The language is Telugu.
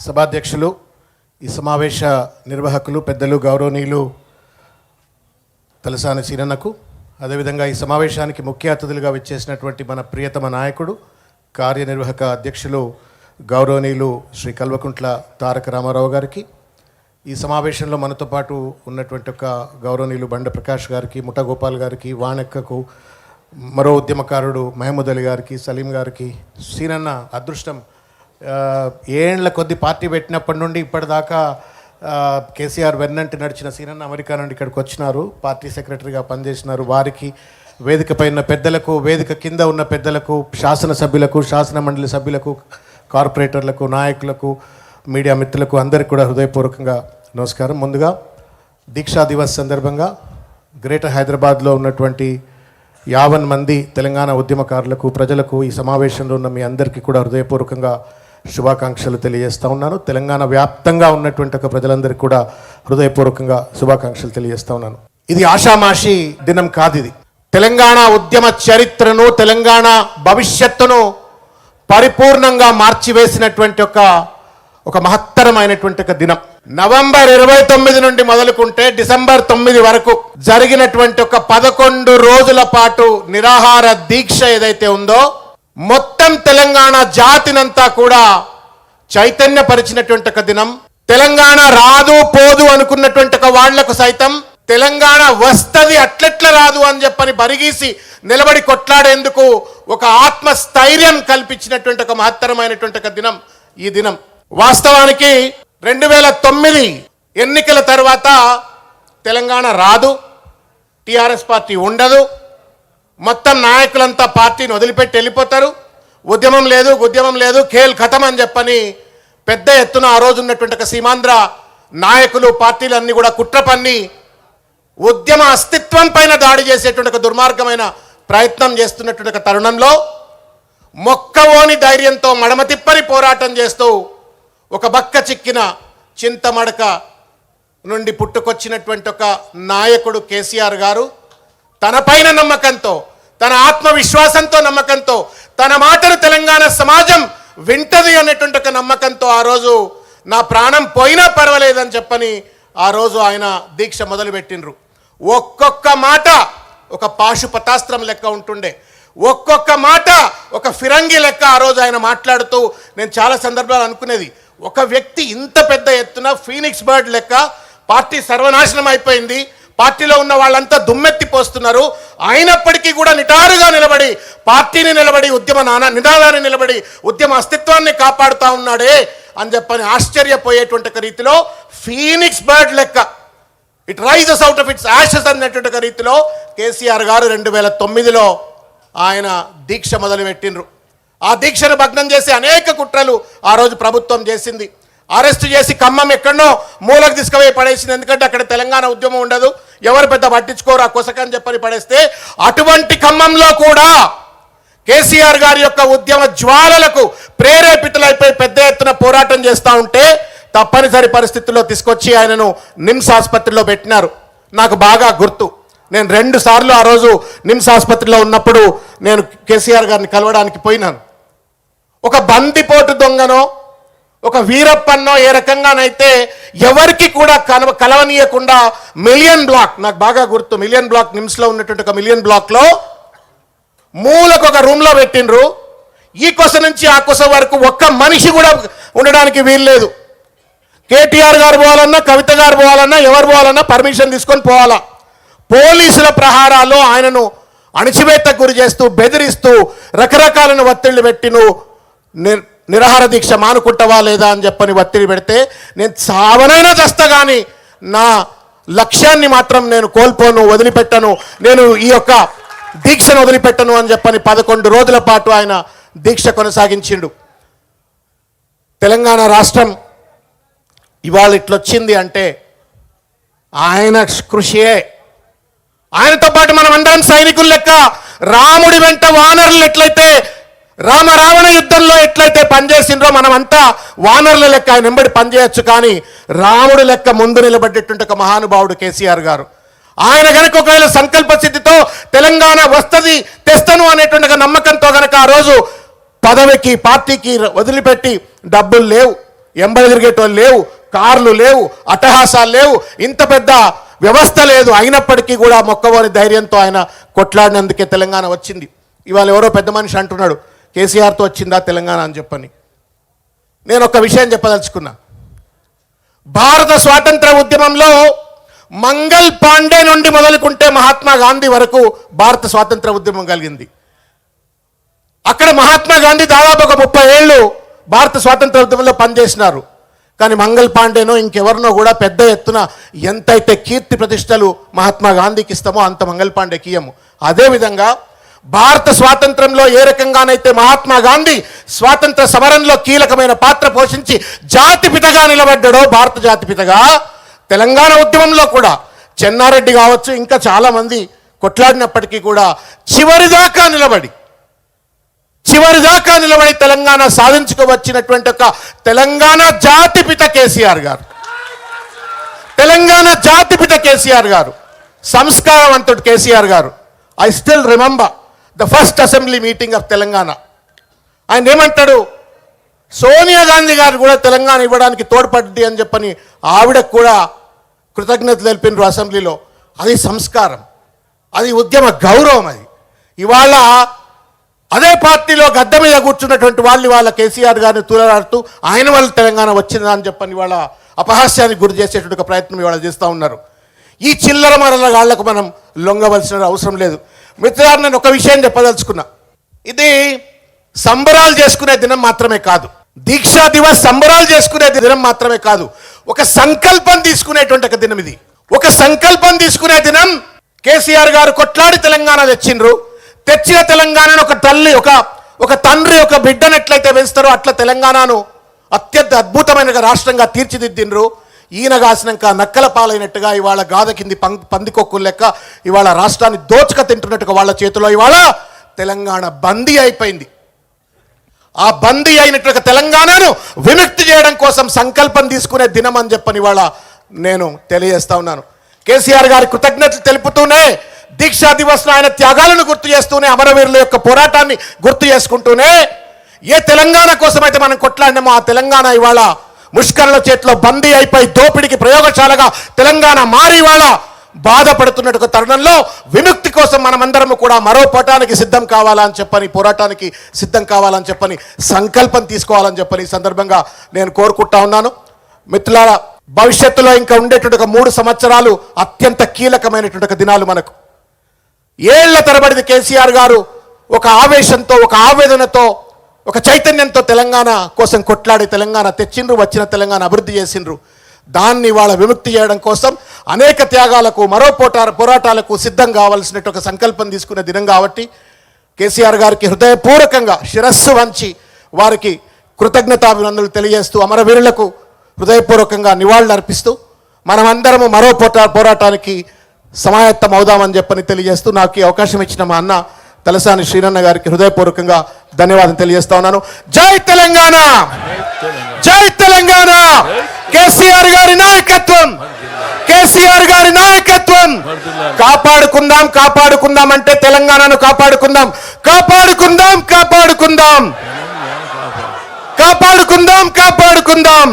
సభాధ్యక్షులు ఈ సమావేశ నిర్వాహకులు పెద్దలు గౌరవనీయులు తలసాని సీనన్నకు అదేవిధంగా ఈ సమావేశానికి ముఖ్య అతిథులుగా విచ్చేసినటువంటి మన ప్రియతమ నాయకుడు కార్యనిర్వాహక అధ్యక్షులు గౌరవనీయులు శ్రీ కల్వకుంట్ల తారక రామారావు గారికి ఈ సమావేశంలో మనతో పాటు ఉన్నటువంటి ఒక గౌరవనీయులు బండ ప్రకాష్ గారికి ముఠగోపాల్ గారికి వాణెక్కకు మరో ఉద్యమకారుడు మహమూద్ అలీ గారికి సలీం గారికి సీనన్న అదృష్టం ఏండ్ల కొద్ది పార్టీ పెట్టినప్పటి నుండి ఇప్పటిదాకా కేసీఆర్ వెన్నంటి నడిచిన సీనన్న అమెరికా నుండి ఇక్కడికి వచ్చినారు. పార్టీ సెక్రటరీగా పనిచేసినారు. వారికి వేదికపై ఉన్న పెద్దలకు వేదిక కింద ఉన్న పెద్దలకు శాసనసభ్యులకు శాసన మండలి సభ్యులకు కార్పొరేటర్లకు నాయకులకు మీడియా మిత్రులకు అందరికీ కూడా హృదయపూర్వకంగా నమస్కారం. ముందుగా దీక్షా దివస్ సందర్భంగా గ్రేటర్ హైదరాబాద్లో ఉన్నటువంటి యావన్ మంది తెలంగాణ ఉద్యమకారులకు ప్రజలకు ఈ సమావేశంలో ఉన్న మీ అందరికీ కూడా హృదయపూర్వకంగా శుభాకాంక్షలు తెలియజేస్తూ ఉన్నాను. తెలంగాణ వ్యాప్తంగా ఉన్నటువంటి ఒక ప్రజలందరికీ కూడా హృదయపూర్వకంగా శుభాకాంక్షలు తెలియజేస్తూ ఉన్నాను. ఇది ఆషామాషి దినం కాదు ఇది. తెలంగాణ ఉద్యమ చరిత్రను తెలంగాణ భవిష్యత్తును పరిపూర్ణంగా మార్చివేసినటువంటి ఒక ఒక మహత్తరమైనటువంటి ఒక దినం. నవంబర్ ఇరవై తొమ్మిది నుండి మొదలుకుంటే డిసెంబర్ తొమ్మిది వరకు జరిగినటువంటి ఒక పదకొండు రోజుల పాటు నిరాహార దీక్ష ఏదైతే ఉందో మొత్తం తెలంగాణ జాతినంతా కూడా చైతన్యపరిచినటువంటి ఒక దినం. తెలంగాణ రాదు పోదు అనుకున్నటువంటి ఒక వాళ్ళకు సైతం తెలంగాణ వస్తది అట్లెట్ల రాదు అని చెప్పని బరిగీసి నిలబడి కొట్లాడేందుకు ఒక ఆత్మస్థైర్యం కల్పించినటువంటి ఒక మహత్తరమైనటువంటి ఒక దినం ఈ దినం. వాస్తవానికి రెండు వేల తొమ్మిది ఎన్నికల తర్వాత తెలంగాణ రాదు టిఆర్ఎస్ పార్టీ ఉండదు మొత్తం నాయకులంతా పార్టీని వదిలిపెట్టి వెళ్ళిపోతారు. ఉద్యమం లేదు ఉద్యమం లేదు ఖేల్ ఖతం అని చెప్పని పెద్ద ఎత్తున ఆ రోజు ఉన్నటువంటి ఒక సీమాంధ్ర నాయకులు పార్టీలన్నీ కూడా కుట్ర పన్ని ఉద్యమ అస్తిత్వం పైన దాడి చేసేటువంటి ఒక దుర్మార్గమైన ప్రయత్నం చేస్తున్నటువంటి ఒక తరుణంలో మొక్కవోని ధైర్యంతో మడమ తిప్పని పోరాటం చేస్తూ ఒక బక్క చిక్కిన చింతమడక నుండి పుట్టుకొచ్చినటువంటి ఒక నాయకుడు కేసీఆర్ గారు తన పైన నమ్మకంతో తన ఆత్మవిశ్వాసంతో నమ్మకంతో తన మాటను తెలంగాణ సమాజం వింటది అనేటువంటి ఒక నమ్మకంతో ఆ రోజు నా ప్రాణం పోయినా పర్వాలేదని చెప్పని ఆ రోజు ఆయన దీక్ష మొదలుపెట్టినరు ఒక్కొక్క మాట ఒక పాశుపతాస్త్రం లెక్క ఉంటుండే. ఒక్కొక్క మాట ఒక ఫిరంగి లెక్క ఆ రోజు ఆయన మాట్లాడుతూ నేను చాలా సందర్భాలు అనుకునేది. ఒక వ్యక్తి ఇంత పెద్ద ఎత్తున ఫీనిక్స్ బర్డ్ లెక్క పార్టీ సర్వనాశనం అయిపోయింది. పార్టీలో ఉన్న వాళ్ళంతా దుమ్మెత్తి పోస్తున్నారు. అయినప్పటికీ కూడా నిటారుగా నిలబడి పార్టీని నిలబడి ఉద్యమ నానా నినాదాన్ని నిలబడి ఉద్యమ అస్తిత్వాన్ని కాపాడుతూ ఉన్నాడే అని చెప్పని ఆశ్చర్యపోయేటువంటి రీతిలో ఫీనిక్స్ బర్డ్ లెక్క. It rises out of its ashes అన్నటువంటి రీతిలో కేసీఆర్ గారు రెండు వేల తొమ్మిదిలో ఆయన దీక్ష మొదలుపెట్టిండ్రు. ఆ దీక్షను భగ్నం చేసి అనేక కుట్రలు ఆ రోజు ప్రభుత్వం చేసింది. అరెస్ట్ చేసి ఖమ్మం ఎక్కడనో మూలకు తీసుకుపోయి పడేసింది. ఎందుకంటే అక్కడ తెలంగాణ ఉద్యమం ఉండదు. ఎవరు పెద్ద పట్టించుకోరు ఆ కుసకని చెప్పని పడేస్తే అటువంటి ఖమ్మంలో కూడా కేసీఆర్ గారి యొక్క ఉద్యమ జ్వాలలకు ప్రేరేపితులైపోయి పెద్ద ఎత్తున పోరాటం చేస్తూ ఉంటే తప్పనిసరి పరిస్థితుల్లో తీసుకొచ్చి ఆయనను నిమ్స్ ఆసుపత్రిలో పెట్టినారు. నాకు బాగా గుర్తు. నేను రెండు సార్లు ఆ రోజు నిమ్స్ ఆసుపత్రిలో ఉన్నప్పుడు నేను కేసీఆర్ గారిని కలవడానికి పోయినాను. ఒక బందిపోటు దొంగనో ఒక వీరప్పన్నో ఏ రకంగానైతే ఎవరికి కూడా కలవ కలవనీయకుండా మిలియన్ బ్లాక్ నాకు బాగా గుర్తు మిలియన్ బ్లాక్ నిమ్స్లో ఉన్నటువంటి ఒక మిలియన్ బ్లాక్లో మూలకు ఒక రూమ్లో పెట్టిండ్రు. ఈ కొస నుంచి ఆ కొస వరకు ఒక్క మనిషి కూడా ఉండడానికి వీల్లేదు కేటీఆర్ గారు పోవాలన్నా కవిత గారు పోవాలన్నా ఎవరు పోవాలన్నా పర్మిషన్ తీసుకొని పోవాలా? పోలీసుల ప్రహారాలు ఆయనను అణిచివేతకు గురి చేస్తూ బెదిరిస్తూ రకరకాలను ఒత్తిళ్ళు పెట్టి నిర్ నిరాహార దీక్ష మానుకుంటవా లేదా అని చెప్పని ఒత్తిడి పెడితే నేను చావనైనా చేస్తా కానీ నా లక్ష్యాన్ని మాత్రం నేను కోల్పోను వదిలిపెట్టను. నేను ఈ యొక్క దీక్షను వదిలిపెట్టను అని చెప్పని పదకొండు రోజుల పాటు ఆయన దీక్ష కొనసాగించిండు. తెలంగాణ రాష్ట్రం ఇవాళ ఇట్లొచ్చింది అంటే ఆయన కృషియే. ఆయనతో పాటు మనం అందరం సైనికులు లెక్క రాముడి వెంట వానరులు ఎట్లయితే రామ రావణ యుద్ధంలో ఎట్లయితే పనిచేసిండ్రో మనమంతా వానరుల లెక్క ఆయన వెంబడి పనిచేయొచ్చు కానీ రాముడు లెక్క ముందు నిలబడేటువంటి ఒక మహానుభావుడు కేసీఆర్ గారు. ఆయన గనక ఒకవేళ సంకల్ప సిద్ధితో తెలంగాణ వస్తుంది తెస్తను అనేటువంటి నమ్మకంతో గనక ఆ రోజు పదవికి పార్టీకి వదిలిపెట్టి డబ్బులు లేవు ఎంబడి తిరిగేటోళ్ళు లేవు కార్లు లేవు అట్టహాసాలు లేవు ఇంత పెద్ద వ్యవస్థ లేదు. అయినప్పటికీ కూడా మొక్కవోని ధైర్యంతో ఆయన కొట్లాడినందుకే తెలంగాణ వచ్చింది. ఇవాళ ఎవరో పెద్ద మనిషి అంటున్నాడు కేసీఆర్తో వచ్చిందా తెలంగాణ అని చెప్పని. నేను ఒక విషయం చెప్పదలుచుకున్నా. భారత స్వాతంత్ర ఉద్యమంలో మంగల్ పాండే నుండి మొదలుకుంటే మహాత్మా గాంధీ వరకు భారత స్వాతంత్ర ఉద్యమం కలిగింది. అక్కడ మహాత్మా గాంధీ దాదాపు ఒక ముప్పై ఏళ్ళు భారత స్వాతంత్ర ఉద్యమంలో పనిచేసినారు. కానీ మంగల్ పాండేనో ఇంకెవరినో కూడా పెద్ద ఎత్తున ఎంతైతే కీర్తి ప్రతిష్టలు మహాత్మా గాంధీకి ఇస్తామో అంత మంగల్ పాండేకి ఇయ్యము. అదేవిధంగా భారత స్వాతంత్రంలో ఏ రకంగానైతే మహాత్మా గాంధీ స్వాతంత్ర సమరంలో కీలకమైన పాత్ర పోషించి జాతిపితగా నిలబడ్డాడో భారత జాతిపితగా తెలంగాణ ఉద్యమంలో కూడా చెన్నారెడ్డి కావచ్చు ఇంకా చాలామంది కొట్లాడినప్పటికీ కూడా చివరిదాకా నిలబడి చివరిదాకా నిలబడి తెలంగాణ సాధించుకోవచ్చినటువంటి ఒక తెలంగాణ జాతిపిత కేసీఆర్ గారు. తెలంగాణ జాతిపిత కేసీఆర్ గారు. సంస్కారవంతుడు కేసీఆర్ గారు. I still remember the first assembly meeting of Telangana ఆయన ఏమంటాడు? సోనియా గాంధీ గారు కూడా తెలంగాణ ఇవ్వడానికి తోడ్పడ్డది అని చెప్పని ఆవిడకు కూడా కృతజ్ఞతలు తెలిపినారు అసెంబ్లీలో. అది సంస్కారం. అది ఉద్యమ గౌరవం అది. ఇవాళ అదే పార్టీలో గద్దె మీద కూర్చున్నటువంటి వాళ్ళు వాళ్ళ కేసీఆర్ గారిని తూలరాడుతూ ఆయన వల్ల తెలంగాణ వచ్చిందా అని చెప్పని వాళ్ళ అపహాస్యానికి గురి చేసేటువంటి ఒక ప్రయత్నం ఇవాళ చేస్తూ ఉన్నారు. ఈ చిల్లర మరల గాళ్ళకు మనం లొంగవలసిన అవసరం లేదు. మిత్రులారు నేను ఒక విషయం చెప్పదలుచుకున్నా. ఇది సంబరాలు చేసుకునే దినం మాత్రమే కాదు. దీక్షా దివస్ సంబరాలు చేసుకునే దినం మాత్రమే కాదు. ఒక సంకల్పం తీసుకునేటువంటి ఒక దినం ఇది. ఒక సంకల్పం తీసుకునే దినం కేసీఆర్ గారు కొట్లాడి తెలంగాణ తెచ్చిండ్రు. తెచ్చిన తెలంగాణను ఒక తల్లి ఒక ఒక తండ్రి ఒక బిడ్డను ఎట్లయితే పెంచుతారో అట్లా తెలంగాణను అత్యంత అద్భుతమైన రాష్ట్రంగా తీర్చిదిద్దిండ్రు. ఈయన కాసినాక నక్కల పాలైనట్టుగా ఇవాళ గాథ కింది పం పందికొక్కులు లెక్క ఇవాళ రాష్ట్రాన్ని దోచుక తింటున్నట్టుగా వాళ్ళ చేతిలో ఇవాళ తెలంగాణ బందీ అయిపోయింది. ఆ బందీ అయినట్టుగా తెలంగాణను విముక్తి చేయడం కోసం సంకల్పం తీసుకునే దినం అని చెప్పని ఇవాళ నేను తెలియజేస్తా ఉన్నాను. కేసీఆర్ గారి కృతజ్ఞతలు తెలుపుతూనే దీక్షా దివస్ ఆయన త్యాగాలను గుర్తు చేస్తూనే అమరవీరుల యొక్క పోరాటాన్ని గుర్తు చేసుకుంటూనే ఏ తెలంగాణ కోసం అయితే మనం కొట్లాడినామో ఆ తెలంగాణ ఇవాళ ముష్కరుల చేతిలో బందీ అయిపోయి దోపిడికి ప్రయోగశాలగా తెలంగాణ మారి వాళ్ళ బాధపడుతున్నట్టు తరుణంలో విముక్తి కోసం మనమందరము కూడా మరో పోటానికి సిద్ధం కావాలని చెప్పని పోరాటానికి సిద్ధం కావాలని చెప్పని సంకల్పం తీసుకోవాలని చెప్పని ఈ సందర్భంగా నేను కోరుకుంటా ఉన్నాను. మిత్రులారా భవిష్యత్తులో ఇంకా ఉండేటువంటి ఒక మూడు సంవత్సరాలు అత్యంత కీలకమైనటువంటి ఒక దినాలు మనకు. ఏళ్ళ తరబడిది కేసీఆర్ గారు ఒక ఆవేశంతో ఒక ఆవేదనతో ఒక చైతన్యంతో తెలంగాణ కోసం కొట్లాడి తెలంగాణ తెచ్చిండ్రు వచ్చిన తెలంగాణ అభివృద్ధి చేసిండ్రు. దాన్ని వాళ్ళ విముక్తి చేయడం కోసం అనేక త్యాగాలకు మరో పోటా పోరాటాలకు సిద్ధం కావాల్సినట్టు ఒక సంకల్పం తీసుకునే దినం కాబట్టి కేసీఆర్ గారికి హృదయపూర్వకంగా శిరస్సు వంచి వారికి కృతజ్ఞతాభినందనలు తెలియజేస్తూ అమరవీరులకు హృదయపూర్వకంగా నివాళులు అర్పిస్తూ మనమందరము మరో పోటా పోరాటానికి సమాయత్తం అవుదామని చెప్పని తెలియజేస్తూ నాకు ఈ అవకాశం ఇచ్చిన మా అన్న తలసాని శ్రీనన్న గారికి హృదయపూర్వకంగా ధన్యవాదం తెలియజేస్తా ఉన్నాను. జై తెలంగాణ! జై తెలంగాణ! కేసీఆర్ గారి నాయకత్వం! కేసీఆర్ గారి నాయకత్వం! కాపాడుకుందాం కాపాడుకుందాం అంటే తెలంగాణను కాపాడుకుందాం. కాపాడుకుందాం కాపాడుకుందాం! కాపాడుకుందాం కాపాడుకుందాం!